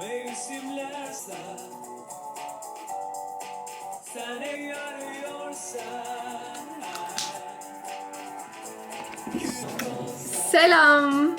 Mevsimler sen Sen eğer arıyorsan Selam.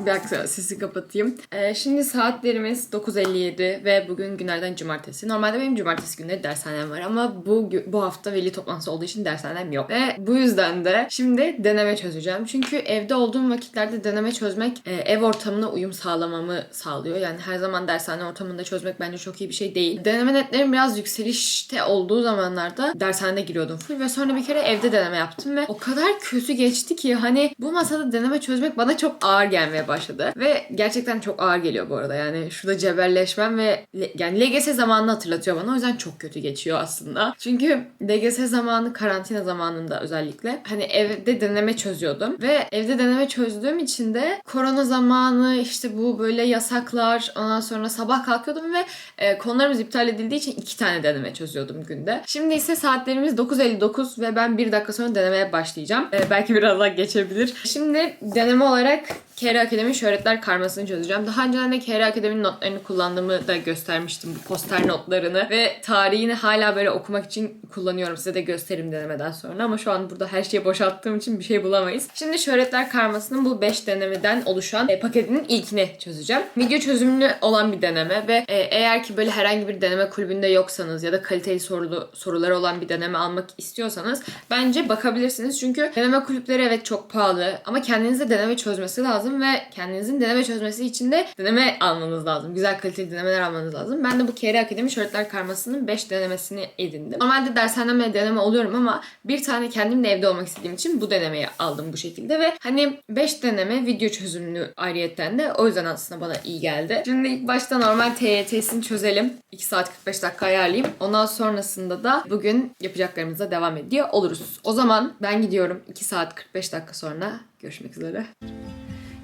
Bir dakika sesi kapatayım. Ee, şimdi saatlerimiz 9.57 ve bugün günlerden cumartesi. Normalde benim cumartesi günleri dershanem var ama bu bu hafta veli toplantısı olduğu için dershanem yok. Ve bu yüzden de şimdi deneme çözeceğim. Çünkü evde olduğum vakitlerde deneme çözmek e, ev ortamına uyum sağlamamı sağlıyor. Yani her zaman dershane ortamında çözmek bence çok iyi bir şey değil. Deneme netlerim biraz yükselişte olduğu zamanlarda dershanede giriyordum full ve sonra bir kere evde deneme yaptım ve o kadar kötü geçti ki hani bu masada deneme çözmek bana çok ağır gelmeye başladı. Ve gerçekten çok ağır geliyor bu arada. Yani şurada cebelleşmem ve yani LGS zamanını hatırlatıyor bana. O yüzden çok kötü geçiyor aslında. Çünkü LGS zamanı karantina zamanında özellikle hani evde deneme çözüyordum ve evde deneme çözdüğüm için de korona zamanı işte bu böyle yasaklar ondan sonra sabah kalkıyordum ve e, konularımız iptal edildiği için iki tane deneme çözüyordum günde. Şimdi ise saatlerimiz 9.59 ve ben bir dakika sonra denemeye başlayacağım. E, belki biraz daha geçebilir. Şimdi deneme olarak KR Akademi şöhretler karmasını çözeceğim. Daha önceden de KR Akademi'nin notlarını kullandığımı da göstermiştim. Bu poster notlarını ve tarihini hala böyle okumak için kullanıyorum. Size de gösteririm denemeden sonra ama şu an burada her şeyi boşalttığım için bir şey bulamayız. Şimdi şöhretler karmasının bu 5 denemeden oluşan e, paketinin ilkini çözeceğim. Video çözümlü olan bir deneme ve e, eğer ki böyle herhangi bir deneme kulübünde yoksanız ya da kaliteli sorulu soruları olan bir deneme almak istiyorsanız bence bakabilirsiniz. Çünkü deneme kulüpleri evet çok pahalı ama kendinize deneme çözmesi lazım ve kendinizin deneme çözmesi için de deneme almanız lazım. Güzel kaliteli denemeler almanız lazım. Ben de bu Kere Akademi Şöhretler Karması'nın 5 denemesini edindim. Normalde dershanemde deneme oluyorum ama bir tane kendim de evde olmak istediğim için bu denemeyi aldım bu şekilde ve hani 5 deneme video çözümlü ayrıyetten de o yüzden aslında bana iyi geldi. Şimdi ilk başta normal TYT'sini çözelim. 2 saat 45 dakika ayarlayayım. Ondan sonrasında da bugün yapacaklarımıza devam ediyor oluruz. O zaman ben gidiyorum 2 saat 45 dakika sonra görüşmek üzere.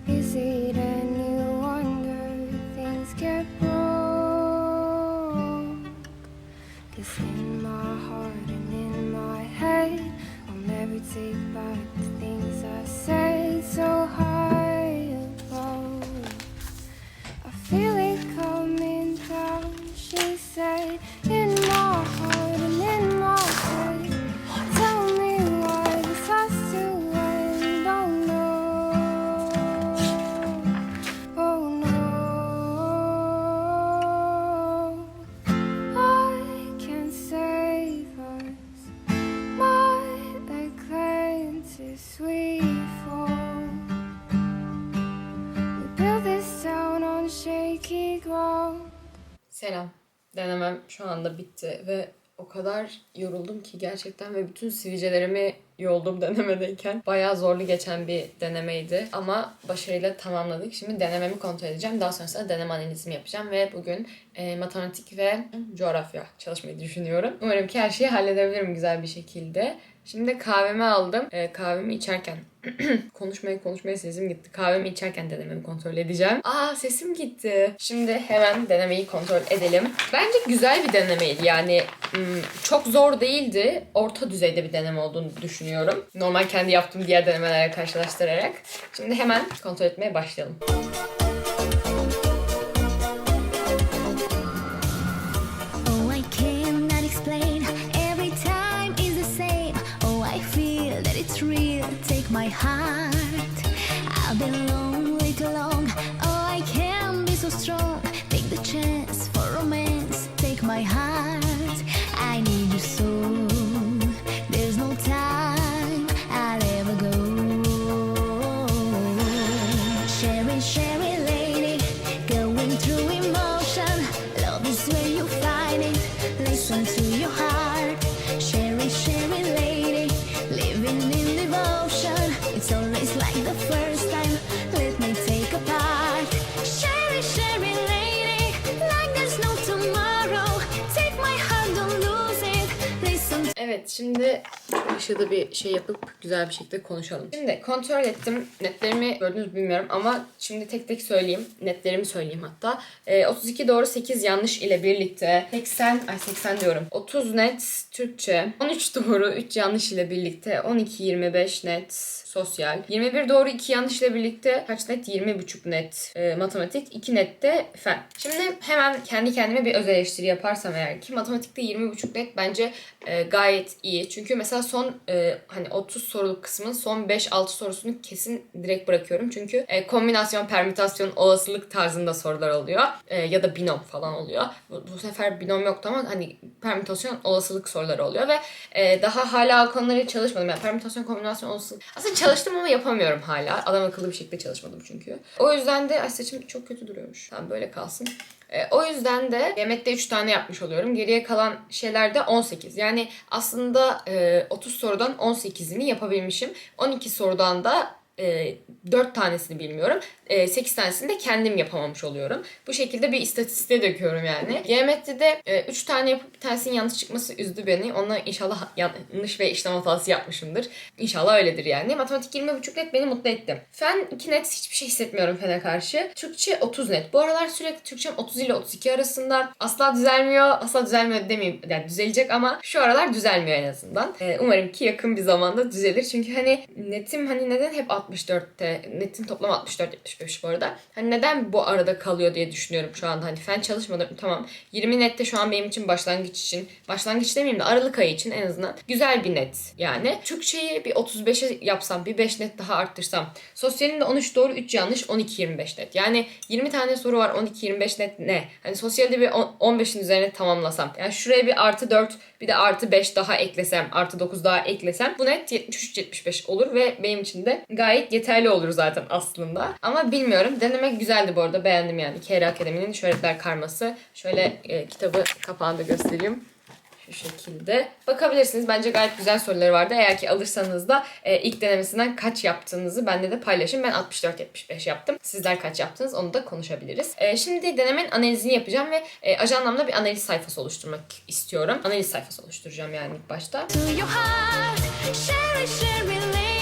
Is it Selam. Denemem şu anda bitti ve o kadar yoruldum ki gerçekten ve bütün sivilcelerimi yoldum denemedeyken. Bayağı zorlu geçen bir denemeydi ama başarıyla tamamladık. Şimdi denememi kontrol edeceğim. Daha sonrasında deneme analizimi yapacağım ve bugün e, matematik ve coğrafya çalışmayı düşünüyorum. Umarım ki her şeyi halledebilirim güzel bir şekilde. Şimdi kahvemi aldım. E, kahvemi içerken konuşmaya konuşmaya sesim gitti. Kahvemi içerken denememi kontrol edeceğim. Aa sesim gitti. Şimdi hemen denemeyi kontrol edelim. Bence güzel bir denemeydi. Yani çok zor değildi. Orta düzeyde bir deneme olduğunu düşünüyorum. Normal kendi yaptığım diğer denemelerle karşılaştırarak. Şimdi hemen kontrol etmeye başlayalım. Oh. Oh, my heart. I've been lonely too long. Evet şimdi Işığı da bir şey yapıp güzel bir şekilde konuşalım. Şimdi kontrol ettim. Netlerimi gördünüz bilmiyorum ama şimdi tek tek söyleyeyim. Netlerimi söyleyeyim hatta. Ee, 32 doğru 8 yanlış ile birlikte 80 ay 80 diyorum. 30 net Türkçe. 13 doğru 3 yanlış ile birlikte 12 25 net sosyal. 21 doğru 2 yanlış ile birlikte kaç net? 20,5 net e, matematik. 2 net de fen. Şimdi hemen kendi kendime bir öz eleştiri yaparsam eğer ki matematikte 20,5 net bence e, gayet iyi. Çünkü mesela son e, hani 30 soruluk kısmın son 5-6 sorusunu kesin direkt bırakıyorum. Çünkü e, kombinasyon, permütasyon, olasılık tarzında sorular oluyor. E, ya da binom falan oluyor. Bu, bu sefer binom yoktu ama hani permütasyon, olasılık soruları oluyor ve e, daha hala o konuları çalışmadım. Yani permütasyon, kombinasyon, olasılık. Aslında çalıştım ama yapamıyorum hala. Adam akıllı bir şekilde çalışmadım çünkü. O yüzden de ay saçım çok kötü duruyormuş. Tamam böyle kalsın. E, o yüzden de yemekte 3 tane yapmış oluyorum. Geriye kalan şeyler de 18. Yani aslında e, 30 sorudan 18'ini yapabilmişim. 12 sorudan da e, 4 tanesini bilmiyorum. E, 8 tanesini de kendim yapamamış oluyorum. Bu şekilde bir istatistiğe döküyorum yani. Geometride de 3 tane yapıp bir tanesinin yanlış çıkması üzdü beni. Ona inşallah yanlış ve işlem hatası yapmışımdır. İnşallah öyledir yani. Matematik 20.5 net beni mutlu etti. Fen 2 net hiçbir şey hissetmiyorum fene karşı. Türkçe 30 net. Bu aralar sürekli Türkçem 30 ile 32 arasında. Asla düzelmiyor. Asla düzelmiyor demeyeyim. Yani düzelecek ama şu aralar düzelmiyor en azından. E, umarım ki yakın bir zamanda düzelir. Çünkü hani netim hani neden hep 64'te netin toplam 64 75 bu arada. Hani neden bu arada kalıyor diye düşünüyorum şu anda. Hani fen çalışmadım tamam. 20 nette şu an benim için başlangıç için. Başlangıç demeyeyim de Aralık ayı için en azından güzel bir net. Yani Türkçeyi bir 35'e yapsam bir 5 net daha arttırsam. Sosyalin de 13 doğru 3 yanlış 12 25 net. Yani 20 tane soru var 12 25 net ne? Hani sosyalde bir 15'in üzerine tamamlasam. Yani şuraya bir artı 4 bir de artı 5 daha eklesem artı 9 daha eklesem bu net 73-75 olur ve benim için de gayet yeterli olur zaten aslında. Ama bilmiyorum. Denemek güzeldi bu arada. Beğendim yani. Kera Akademi'nin şöhretler karması. Şöyle e, kitabı kapağında göstereyim. Şu şekilde. Bakabilirsiniz. Bence gayet güzel soruları vardı. Eğer ki alırsanız da e, ilk denemesinden kaç yaptığınızı bende de paylaşın. Ben 64-75 yaptım. Sizler kaç yaptınız onu da konuşabiliriz. E, şimdi denemenin analizini yapacağım ve e, ajandamda bir analiz sayfası oluşturmak istiyorum. Analiz sayfası oluşturacağım yani ilk başta. to your heart. Share share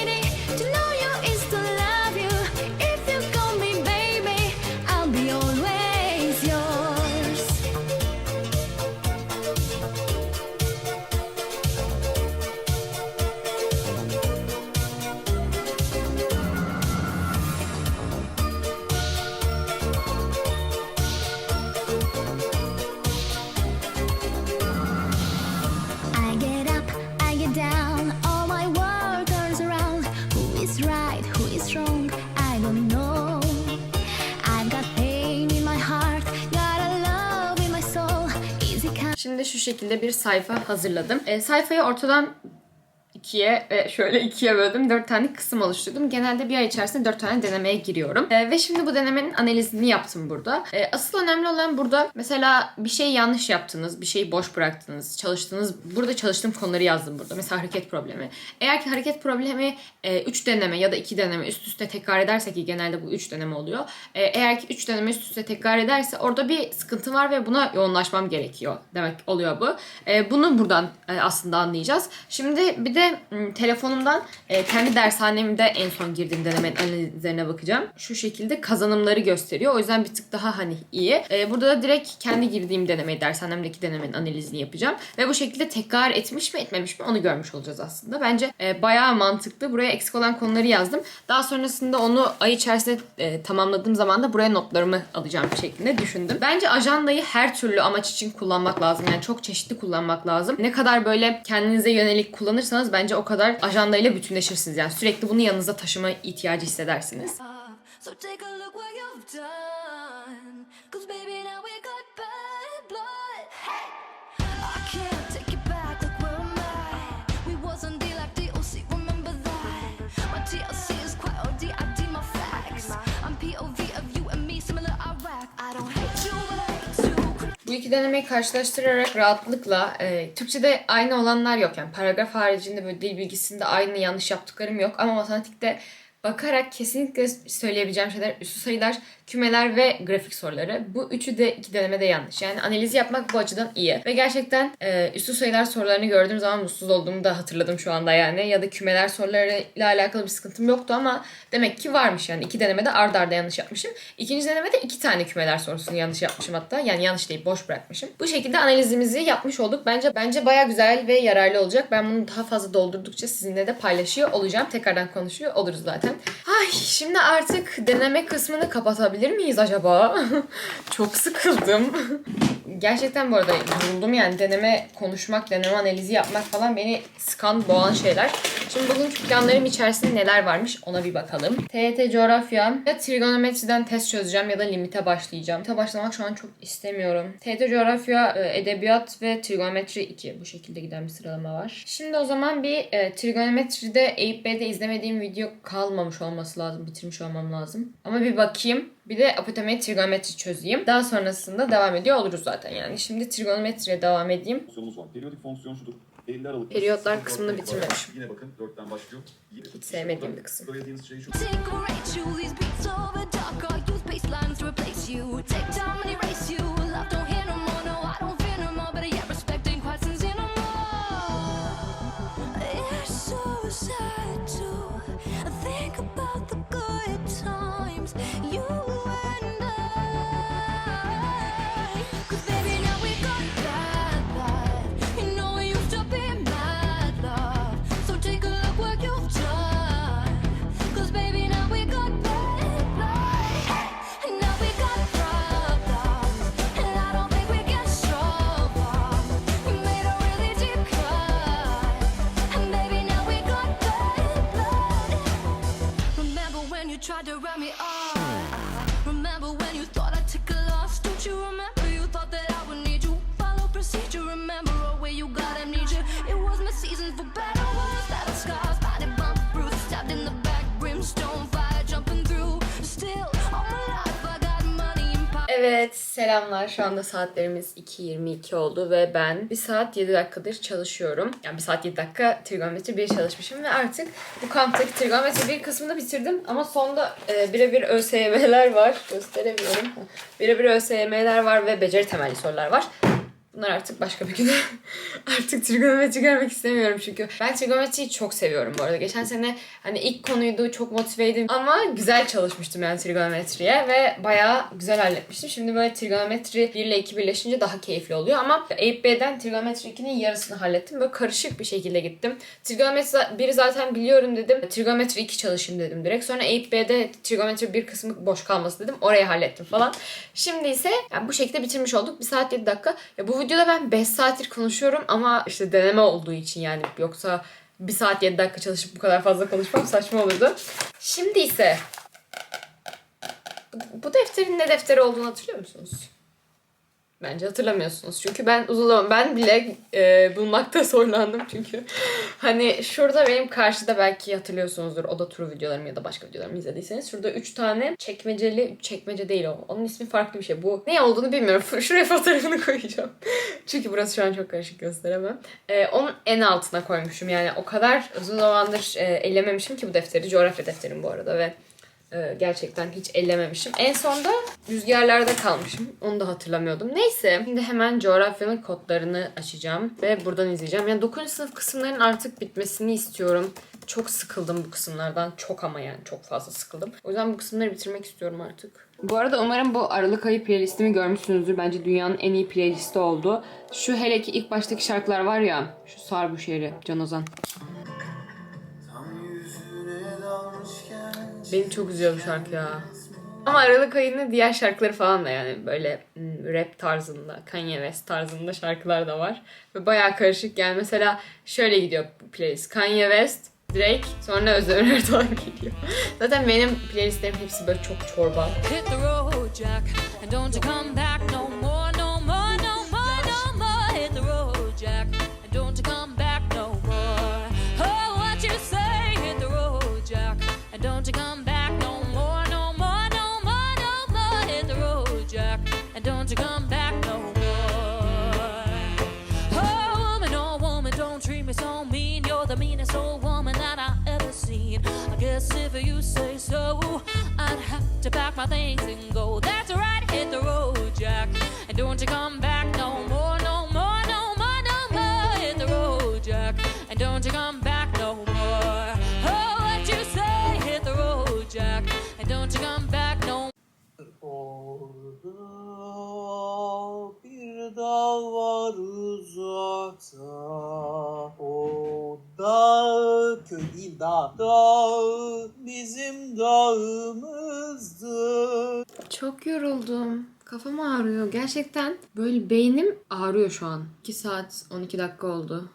Şimdi şu şekilde bir sayfa hazırladım. E, sayfayı ortadan ikiye ve şöyle ikiye böldüm. Dört tane kısım oluşturdum. Genelde bir ay içerisinde dört tane denemeye giriyorum. E, ve şimdi bu denemenin analizini yaptım burada. E, asıl önemli olan burada mesela bir şey yanlış yaptınız, bir şeyi boş bıraktınız, çalıştınız. Burada çalıştığım konuları yazdım burada. Mesela hareket problemi. Eğer ki hareket problemi 3 deneme ya da 2 deneme üst üste tekrar ederse ki genelde bu 3 deneme oluyor. E, eğer ki 3 deneme üst üste tekrar ederse orada bir sıkıntı var ve buna yoğunlaşmam gerekiyor demek oluyor bu. E, bunu buradan e, aslında anlayacağız. Şimdi bir de m, telefonumdan e, kendi dershanemde en son girdiğim denemenin analizlerine bakacağım. Şu şekilde kazanımları gösteriyor. O yüzden bir tık daha hani iyi. E, burada da direkt kendi girdiğim denemeyi, dershanemdeki denemenin analizini yapacağım. Ve bu şekilde tekrar etmiş mi etmemiş mi onu görmüş olacağız aslında. Bence e, bayağı mantıklı. Buraya eksik olan konuları yazdım. Daha sonrasında onu ay içerisinde e, tamamladığım zaman da buraya notlarımı alacağım şeklinde düşündüm. Bence ajandayı her türlü amaç için kullanmak lazım. Yani çok çeşitli kullanmak lazım. Ne kadar böyle kendinize yönelik kullanırsanız bence o kadar ajandayla bütünleşirsiniz. Yani sürekli bunu yanınıza taşıma ihtiyacı hissedersiniz. So denemeyi karşılaştırarak rahatlıkla e, Türkçe'de aynı olanlar yok. Yani paragraf haricinde böyle dil bilgisinde aynı yanlış yaptıklarım yok. Ama matematikte bakarak kesinlikle söyleyebileceğim şeyler üstü sayılar kümeler ve grafik soruları. Bu üçü de iki denemede yanlış. Yani analizi yapmak bu açıdan iyi. Ve gerçekten e, üstü sayılar sorularını gördüğüm zaman mutsuz olduğumu da hatırladım şu anda yani. Ya da kümeler sorularıyla alakalı bir sıkıntım yoktu ama demek ki varmış yani. iki denemede ardarda arda yanlış yapmışım. İkinci denemede iki tane kümeler sorusunu yanlış yapmışım hatta. Yani yanlış değil boş bırakmışım. Bu şekilde analizimizi yapmış olduk. Bence bence baya güzel ve yararlı olacak. Ben bunu daha fazla doldurdukça sizinle de paylaşıyor olacağım. Tekrardan konuşuyor oluruz zaten. Ay şimdi artık deneme kısmını kapatabilir miyiz acaba? Çok sıkıldım. Gerçekten bu arada yoruldum yani deneme konuşmak, deneme analizi yapmak falan beni sıkan, boğan şeyler. Şimdi bugünkü planlarım içerisinde neler varmış ona bir bakalım. TYT coğrafya ya trigonometriden test çözeceğim ya da limite başlayacağım. Limite başlamak şu an çok istemiyorum. TYT coğrafya, e, edebiyat ve trigonometri 2 bu şekilde giden bir sıralama var. Şimdi o zaman bir e, trigonometride Eyüp Bey'de izlemediğim video kalmamış olması lazım. Bitirmiş olmam lazım. Ama bir bakayım. Bir de apotemi trigonometri çözeyim. Daha sonrasında devam ediyor oluruz zaten yani. Şimdi trigonometriye devam edeyim. fonksiyonumuz var. Periyodik fonksiyon şudur. 50 Aralık. Periyotlar kısmını bitirmemişim. Yine bakın 4'ten başlıyor. Hiç sevmediğim bir kısım. Söylediğiniz şey şu. Take Evet selamlar. Şu anda saatlerimiz 2.22 oldu ve ben 1 saat 7 dakikadır çalışıyorum. Yani 1 saat 7 dakika trigonometri 1 çalışmışım ve artık bu kamptaki trigonometri 1 kısmını bitirdim. Ama sonda e, birebir ÖSYM'ler var. Gösteremiyorum. Birebir ÖSYM'ler var ve beceri temelli sorular var. Bunlar artık başka bir güne. artık trigonometri görmek istemiyorum çünkü. Ben trigonometriyi çok seviyorum bu arada. Geçen sene hani ilk konuydu çok motiveydim ama güzel çalışmıştım yani trigonometriye ve bayağı güzel halletmiştim. Şimdi böyle trigonometri 1 ile 2 birleşince daha keyifli oluyor ama Eyüp trigonometri 2'nin yarısını hallettim. Böyle karışık bir şekilde gittim. Trigonometri 1'i zaten biliyorum dedim. Trigonometri 2 çalışayım dedim direkt. Sonra Eyüp trigonometri 1 kısmı boş kalması dedim. Orayı hallettim falan. Şimdi ise yani bu şekilde bitirmiş olduk. 1 saat 7 dakika. Ya bu videoda ben 5 saattir konuşuyorum ama işte deneme olduğu için yani yoksa 1 saat 7 dakika çalışıp bu kadar fazla konuşmam saçma olurdu. Şimdi ise bu- defterin ne defteri olduğunu hatırlıyor musunuz? Bence hatırlamıyorsunuz. Çünkü ben uzun zaman ben bile e, bulmakta zorlandım çünkü. Hani şurada benim karşıda belki hatırlıyorsunuzdur oda turu videolarımı ya da başka videolarımı izlediyseniz. Şurada 3 tane çekmeceli, çekmece değil o. Onun ismi farklı bir şey. Bu ne olduğunu bilmiyorum. Şuraya fotoğrafını koyacağım. çünkü burası şu an çok karışık gösteremem. E, onun en altına koymuşum. Yani o kadar uzun zamandır e, ellememişim ki bu defteri. Coğrafya defterim bu arada ve ee, gerçekten hiç ellememişim. En sonda rüzgarlarda kalmışım. Onu da hatırlamıyordum. Neyse. Şimdi hemen coğrafyanın kodlarını açacağım. Ve buradan izleyeceğim. Yani 9. sınıf kısımların artık bitmesini istiyorum. Çok sıkıldım bu kısımlardan. Çok ama yani çok fazla sıkıldım. O yüzden bu kısımları bitirmek istiyorum artık. Bu arada umarım bu Aralık ayı playlistimi görmüşsünüzdür. Bence dünyanın en iyi playlisti oldu. Şu hele ki ilk baştaki şarkılar var ya. Şu Sar bu şehri. Can Ozan. Beni çok üzüyor bu şarkı ya. Ama Aralık ayının diğer şarkıları falan da yani böyle hmm, rap tarzında, Kanye West tarzında şarkılar da var. Ve bayağı karışık yani mesela şöyle gidiyor playlist. Kanye West, Drake, sonra Özden Erdoğan geliyor. Zaten benim playlistlerim hepsi böyle çok çorba. Hit the road, Jack, and don't you come back no say so. I'd have to pack my things and go. That's right, hit the road, Jack. And don't you come back no more, no more, no more, no more. Hit the road, Jack. And don't you come back no more. Oh, what you say, hit the road, Jack. And don't you come back no Orada bir Dağ Çok yoruldum. Kafam ağrıyor. Gerçekten böyle beynim ağrıyor şu an. 2 saat 12 dakika oldu.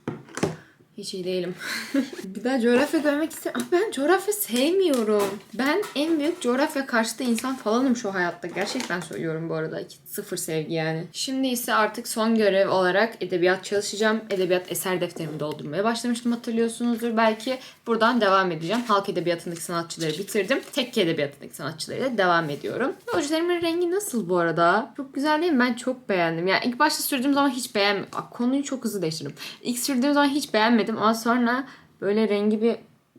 Hiç iyi değilim. bir daha coğrafya görmek istiyorum. Ama ben coğrafya sevmiyorum. Ben en büyük coğrafya karşıtı insan falanım şu hayatta. Gerçekten söylüyorum bu arada. Sıfır sevgi yani. Şimdi ise artık son görev olarak edebiyat çalışacağım. Edebiyat eser defterimi doldurmaya başlamıştım hatırlıyorsunuzdur belki. Buradan devam edeceğim. Halk edebiyatındaki sanatçıları bitirdim. Tekke edebiyatındaki sanatçılarıyla devam ediyorum. Ojelerimin rengi nasıl bu arada? Çok güzel değil mi? Ben çok beğendim. Yani ilk başta sürdüğüm zaman hiç beğenmedim. Bak, Konuyu çok hızlı değiştirdim. İlk sürdüğüm zaman hiç beğenmedim ama sonra böyle rengi bir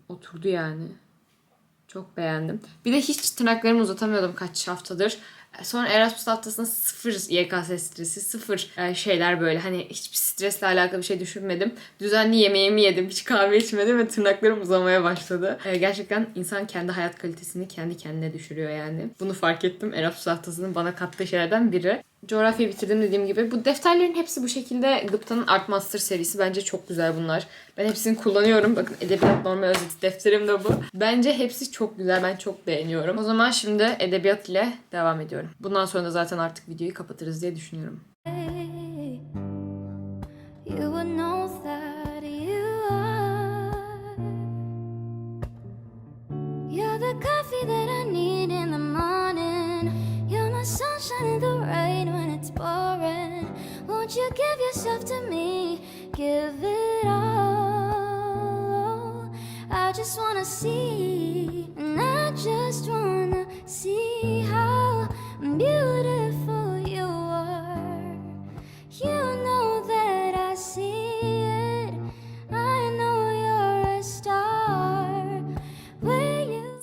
oturdu yani. Çok beğendim. Bir de hiç tırnaklarımı uzatamıyordum kaç haftadır. Sonra Erasmus haftasında sıfır YKS stresi, sıfır e, şeyler böyle. Hani hiçbir stresle alakalı bir şey düşünmedim. Düzenli yemeğimi yedim, hiç kahve içmedim ve tırnaklarım uzamaya başladı. E, Gerçekten insan kendi hayat kalitesini kendi kendine düşürüyor yani. Bunu fark ettim. Erasmus haftasının bana kattığı şeylerden biri. Coğrafyayı bitirdim dediğim gibi. Bu defterlerin hepsi bu şekilde Gıpta'nın Art Master serisi. Bence çok güzel bunlar. Ben hepsini kullanıyorum. Bakın Edebiyat Normal Özeti defterim de bu. Bence hepsi çok güzel. Ben çok beğeniyorum. O zaman şimdi edebiyat ile devam ediyorum. Bundan sonra da zaten artık videoyu kapatırız diye düşünüyorum. You would know that coffee that I pouring. Won't you give yourself to me? Give it all. I just wanna see, and I just wanna see how beautiful you are. You know that I see it. I know you're a star.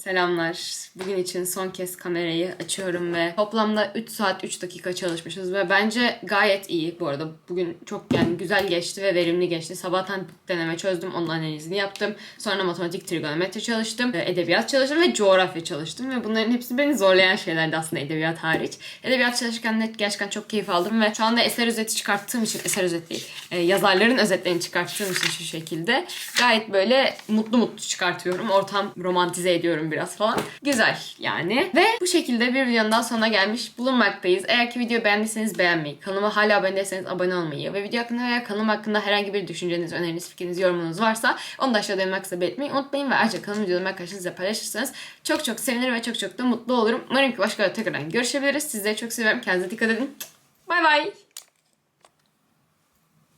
Selamlar. Bugün için son kez kamerayı açıyorum ve toplamda 3 saat 3 dakika çalışmışız ve bence gayet iyi bu arada. Bugün çok yani güzel geçti ve verimli geçti. Sabahtan deneme çözdüm, onun analizini yaptım. Sonra matematik, trigonometri çalıştım, e, edebiyat çalıştım ve coğrafya çalıştım ve bunların hepsi beni zorlayan şeylerdi aslında edebiyat hariç. Edebiyat çalışırken de gerçekten çok keyif aldım ve şu anda eser özeti çıkarttığım için, eser özet değil, e, yazarların özetlerini çıkarttığım için şu şekilde gayet böyle mutlu mutlu çıkartıyorum. Ortam romantize ediyorum biraz falan. Güzel yani. Ve bu şekilde bir videonun daha sonuna gelmiş bulunmaktayız. Eğer ki videoyu beğendiyseniz beğenmeyi, kanalıma hala abone değilseniz abone olmayı ve video hakkında veya kanalım hakkında herhangi bir düşünceniz, öneriniz, fikriniz, yorumunuz varsa onu da aşağıda yorumlar kısmına belirtmeyi unutmayın ve ayrıca kanalım videolarımı arkadaşlarınızla paylaşırsanız çok çok sevinirim ve çok çok da mutlu olurum. Umarım ki başka bir tekrardan görüşebiliriz. Sizleri çok seviyorum. Kendinize dikkat edin. Bay bay.